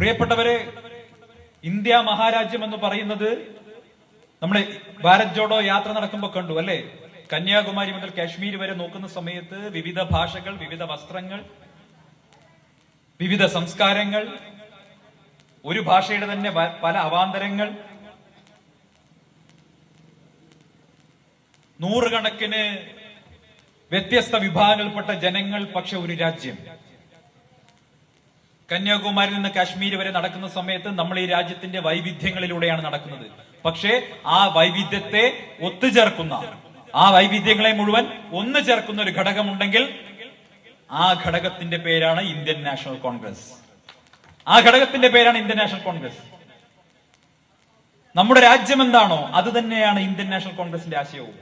പ്രിയപ്പെട്ടവരെ ഇന്ത്യ മഹാരാജ്യം എന്ന് പറയുന്നത് നമ്മുടെ ഭാരത് ജോഡോ യാത്ര നടക്കുമ്പോൾ കണ്ടു അല്ലെ? കന്യാകുമാരി മുതൽ കാശ്മീർ വരെ നോക്കുന്ന സമയത്ത് വിവിധ ഭാഷകൾ വിവിധ വസ്ത്രങ്ങൾ വിവിധ സംസ്കാരങ്ങൾ ഒരു ഭാഷയുടെ തന്നെ പല അവാന്തരങ്ങൾ. നൂറുകണക്കിന് വ്യത്യസ്ത വിഭാഗങ്ങളിൽപ്പെട്ട ജനങ്ങൾ പക്ഷെ ഒരു രാജ്യം. കന്യാകുമാരിയിൽ നിന്ന് കാശ്മീർ വരെ നടക്കുന്ന സമയത്ത് നമ്മൾ ഈ രാജ്യത്തിന്റെ വൈവിധ്യങ്ങളിലൂടെയാണ് നടക്കുന്നത്. പക്ഷേ ആ വൈവിധ്യത്തെ ഒത്തുചേർക്കുന്ന ആ വൈവിധ്യങ്ങളെ മുഴുവൻ ഒന്നു ചേർക്കുന്ന ഒരു ഘടകമുണ്ടെങ്കിൽ ആ ഘടകത്തിന്റെ പേരാണ് ഇന്ത്യൻ നാഷണൽ കോൺഗ്രസ്. ആ ഘടകത്തിന്റെ പേരാണ് ഇന്ത്യൻ നാഷണൽ കോൺഗ്രസ്. നമ്മുടെ രാജ്യം എന്താണോ അത് തന്നെയാണ് ഇന്ത്യൻ നാഷണൽ കോൺഗ്രസിന്റെ ആശയവും.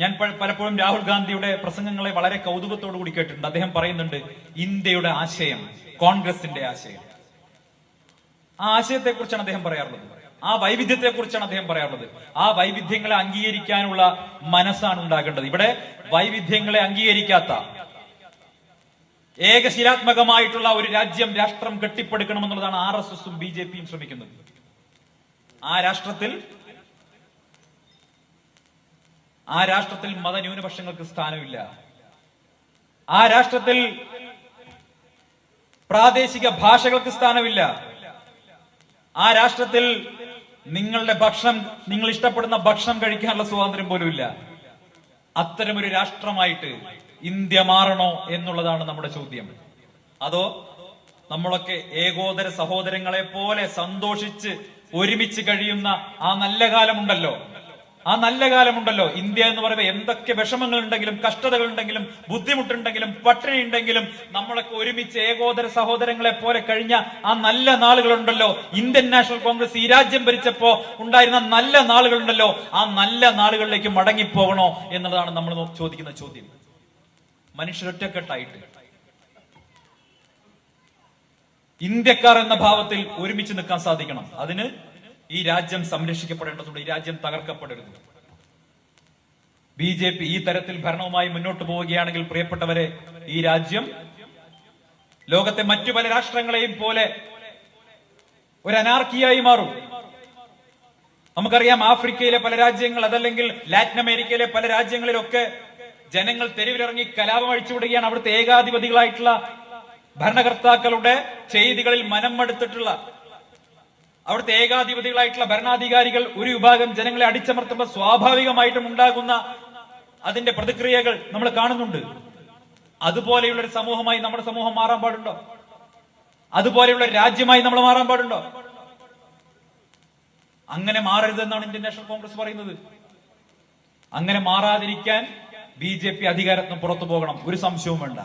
ഞാൻ പലപ്പോഴും രാഹുൽ ഗാന്ധിയുടെ പ്രസംഗങ്ങളെ വളരെ കൗതുകത്തോടു കൂടി കേട്ടിട്ടുണ്ട്. അദ്ദേഹം പറയുന്നുണ്ട് ഇന്ത്യയുടെ ആശയം കോൺഗ്രസിന്റെ ആശയം. ആ ആശയത്തെ കുറിച്ചാണ് അദ്ദേഹം പറയാറുള്ളത്. ആ വൈവിധ്യത്തെ കുറിച്ചാണ് അദ്ദേഹം പറയാറുള്ളത്. ആ വൈവിധ്യങ്ങളെ അംഗീകരിക്കാനുള്ള മനസ്സാണ് ഉണ്ടാകേണ്ടത്. ഇവിടെ വൈവിധ്യങ്ങളെ അംഗീകരിക്കാത്ത ഏകശിലാത്മകമായിട്ടുള്ള ഒരു രാജ്യം രാഷ്ട്രം കെട്ടിപ്പടുക്കണമെന്നുള്ളതാണ് ആർ എസ് എസും ബി ജെ പിയും ശ്രമിക്കുന്നത്. ആ രാഷ്ട്രത്തിൽ ആ രാഷ്ട്രത്തിൽ മതന്യൂനപക്ഷങ്ങൾക്ക് സ്ഥാനമില്ല. ആ രാഷ്ട്രത്തിൽ പ്രാദേശിക ഭാഷകൾക്ക് സ്ഥാനമില്ല. ആ രാഷ്ട്രത്തിൽ നിങ്ങളുടെ ഭക്ഷണം നിങ്ങൾ ഇഷ്ടപ്പെടുന്ന ഭക്ഷണം കഴിക്കാനുള്ള സ്വാതന്ത്ര്യം പോലും ഇല്ല അത്തരമൊരു രാഷ്ട്രമായിട്ട് ഇന്ത്യ മാറണോ എന്നുള്ളതാണ് നമ്മുടെ ചോദ്യം. അതോ നമ്മളൊക്കെ ഏകോദര സഹോദരങ്ങളെ പോലെ സന്തോഷിച്ച് ഒരുമിച്ച് കഴിയുന്ന ആ നല്ല കാലമുണ്ടല്ലോ. ആ നല്ല കാലമുണ്ടല്ലോ. ഇന്ത്യ എന്ന് പറയുമ്പോൾ എന്തൊക്കെ വിഷമങ്ങൾ ഉണ്ടെങ്കിലും കഷ്ടതകൾ ഉണ്ടെങ്കിലും ബുദ്ധിമുട്ടുണ്ടെങ്കിലും പട്ടിണി ഉണ്ടെങ്കിലും നമ്മളൊക്കെ ഒരുമിച്ച് ഏകോദര സഹോദരങ്ങളെ പോലെ കഴിഞ്ഞ ആ നല്ല നാളുകളുണ്ടല്ലോ. ഇന്ത്യൻ നാഷണൽ കോൺഗ്രസ് ഈ രാജ്യം ഭരിച്ചപ്പോ ഉണ്ടായിരുന്ന നല്ല നാളുകളുണ്ടല്ലോ. ആ നല്ല നാളുകളിലേക്ക് മടങ്ങിപ്പോകണോ എന്നുള്ളതാണ് നമ്മൾ ചോദിക്കുന്ന ചോദ്യം. മനുഷ്യരൊറ്റക്കെട്ടായിട്ട് ഇന്ത്യക്കാർ എന്ന ഭാവത്തിൽ ഒരുമിച്ച് നിൽക്കാൻ സാധിക്കണം. അതിന് ഈ രാജ്യം സംരക്ഷിക്കപ്പെടേണ്ടതുണ്ട് ഈ രാജ്യം തകർക്കപ്പെടരുത്. ബി ജെ പി ഈ തരത്തിൽ ഭരണവുമായി മുന്നോട്ട് പോവുകയാണെങ്കിൽ പ്രിയപ്പെട്ടവരെ ഈ രാജ്യം ലോകത്തെ മറ്റു പല രാഷ്ട്രങ്ങളെയും പോലെ ഒരു അനാർക്കിയായി മാറും. നമുക്കറിയാം ആഫ്രിക്കയിലെ പല രാജ്യങ്ങൾ അതല്ലെങ്കിൽ ലാറ്റിൻ അമേരിക്കയിലെ പല രാജ്യങ്ങളിലൊക്കെ ജനങ്ങൾ തെരുവിലിറങ്ങി കലാപം അഴിച്ചുവിടുകയാണ് അവിടുത്തെ ഏകാധിപതികളായിട്ടുള്ള ഭരണകർത്താക്കളുടെ ചെയ്തികളിൽ മനം മടുത്തിട്ടുള്ള അവിടുത്തെ ഏകാധിപതികളായിട്ടുള്ള ഭരണാധികാരികൾ ഒരു വിഭാഗം ജനങ്ങളെ അടിച്ചമർത്തുമ്പോൾ സ്വാഭാവികമായിട്ടും ഉണ്ടാകുന്ന അതിന്റെ പ്രതിക്രിയകൾ നമ്മൾ കാണുന്നുണ്ട്. അതുപോലെയുള്ള ഒരു സമൂഹമായി നമ്മുടെ സമൂഹം മാറാൻ പാടുണ്ടോ? അതുപോലെയുള്ള ഒരു രാജ്യമായി നമ്മൾ മാറാൻ പാടുണ്ടോ? അങ്ങനെ മാറരുതെന്നാണ് ഇന്ത്യൻ നാഷണൽ കോൺഗ്രസ് പറയുന്നത്. അങ്ങനെ മാറാതിരിക്കാൻ ബി ജെ പി അധികാരത്തിന് പുറത്തു പോകണം. ഒരു സംശയവും വേണ്ട.